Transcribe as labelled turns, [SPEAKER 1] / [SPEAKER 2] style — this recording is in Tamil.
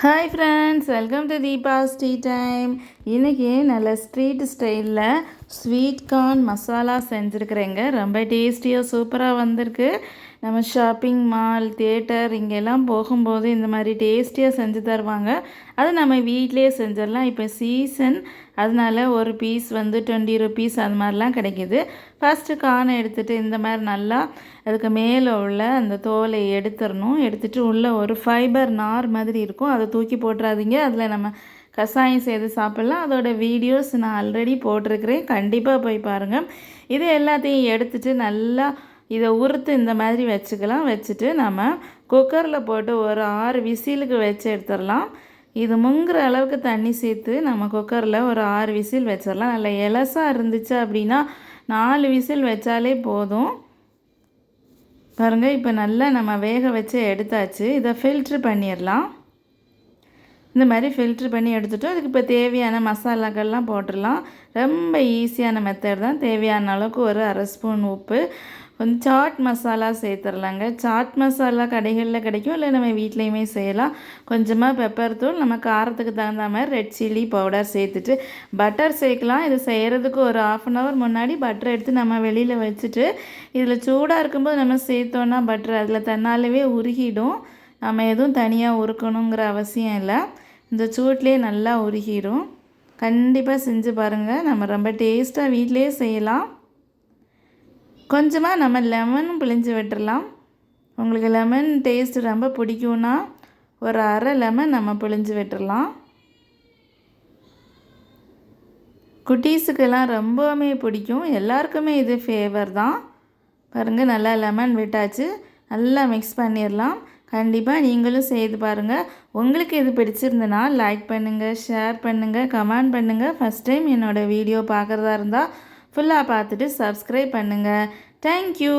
[SPEAKER 1] Hi friends welcome to Deepa tea time இன்றைக்கி நல்ல ஸ்ட்ரீட் ஸ்டைலில் ஸ்வீட் கார்ன் மசாலா செஞ்சுருக்குறேங்க. ரொம்ப டேஸ்டியாக சூப்பராக வந்திருக்கு. நம்ம ஷாப்பிங் மால் தேட்டர் இங்கெல்லாம் போகும்போது இந்த மாதிரி டேஸ்டியாக செஞ்சு தருவாங்க. அது நம்ம வீட்டிலே செஞ்சிடலாம். இப்போ சீசன் அதனால ஒரு பீஸ் வந்து டுவெண்ட்டி ருபீஸ் அது மாதிரிலாம் கிடைக்கிது. ஃபஸ்ட்டு கானை எடுத்துகிட்டு இந்த மாதிரி நல்லா அதுக்கு மேலே உள்ள அந்த தோலை எடுத்துடணும். எடுத்துகிட்டு உள்ளே ஒரு ஃபைபர் நார் மாதிரி இருக்கும். அதை தூக்கி போட்டுறாதீங்க. அதில் நம்ம கஷாயம் செய்து சாப்பிட்லாம். அதோட வீடியோஸ் நான் ஆல்ரெடி போட்டிருக்கிறேன். கண்டிப்பாக போய் பாருங்கள் இது எல்லாத்தையும் எடுத்துகிட்டு நல்லா இதை உறுத்து இந்த மாதிரி வச்சுக்கலாம். வச்சுட்டு நம்ம குக்கரில் போட்டு ஒரு ஆறு விசிலுக்கு வச்சு எடுத்துடலாம். இது முங்குற அளவுக்கு தண்ணி சேர்த்து நம்ம குக்கரில் ஒரு ஆறு விசில் வச்சிடலாம். நல்ல இலசாக இருந்துச்சு அப்படின்னா நாலு விசில் வச்சாலே போதும். பாருங்கள் இப்போ நல்லா நம்ம வேக வச்சு எடுத்தாச்சு. இதை ஃபில்ட்ரு பண்ணிடலாம். இந்த மாதிரி ஃபில்ட்ரு பண்ணி எடுத்துட்டோம். அதுக்கு இப்போ தேவையான மசாலாக்கள்லாம் போட்டுடலாம். ரொம்ப ஈஸியான மெத்தட் தான். தேவையான அளவுக்கு ஒரு அரை ஸ்பூன் உப்பு கொஞ்சம் சாட் மசாலா சேர்த்துடலாங்க சாட் மசாலா கடைகளில் கிடைக்கும் இல்லை நம்ம வீட்லேயுமே செய்யலாம். கொஞ்சமாக பெப்பர் தூள் நம்ம காரத்துக்கு தகுந்த மாதிரி ரெட் சில்லி பவுடர் சேர்த்துட்டு பட்டர் சேர்க்கலாம். இது செய்கிறதுக்கு ஒரு ஆஃப் அன் ஹவர் முன்னாடி பட்டர் எடுத்து நம்ம வெளியில் வச்சுட்டு இதில் சூடாக இருக்கும்போது நம்ம சேர்த்தோன்னா பட்டர் அதில் தன்னாலவே உருகிடும். நம்ம எதுவும் தனியாக உருக்கணுங்கிற அவசியம் இல்லை. இந்த சூட்லேயே நல்லா உருகிடும். கண்டிப்பாக செஞ்சு பாருங்கள் நம்ம ரொம்ப டேஸ்ட்டாக வீட்டிலே செய்யலாம். கொஞ்சமாக நம்ம லெமன் பிழிஞ்சு விட்டுடலாம் உங்களுக்கு லெமன் டேஸ்ட் ரொம்ப பிடிக்கும்னா ஒரு அரை லெமன் நம்ம பிழிஞ்சு விட்டுடலாம் குட்டீஸுக்கெல்லாம் ரொம்பவுமே பிடிக்கும். எல்லாருக்குமே இது ஃபேவர் தான். பாருங்கள் நல்லா லெமன் விட்டாச்சு. நல்லா மிக்ஸ் பண்ணிடலாம் கண்டிப்பாக நீங்களும் செய்து பாருங்கள் உங்களுக்கு இது பிடிச்சிருந்தனா லைக் பண்ணுங்கள் ஷேர் பண்ணுங்கள் கமெண்ட் பண்ணுங்கள் ஃபஸ்ட் டைம் என்னோடய வீடியோ பார்க்குறதா இருந்தால் ஃபுல்லாக பார்த்துட்டு சப்ஸ்கிரைப் பண்ணுங்கள் தேங்க்யூ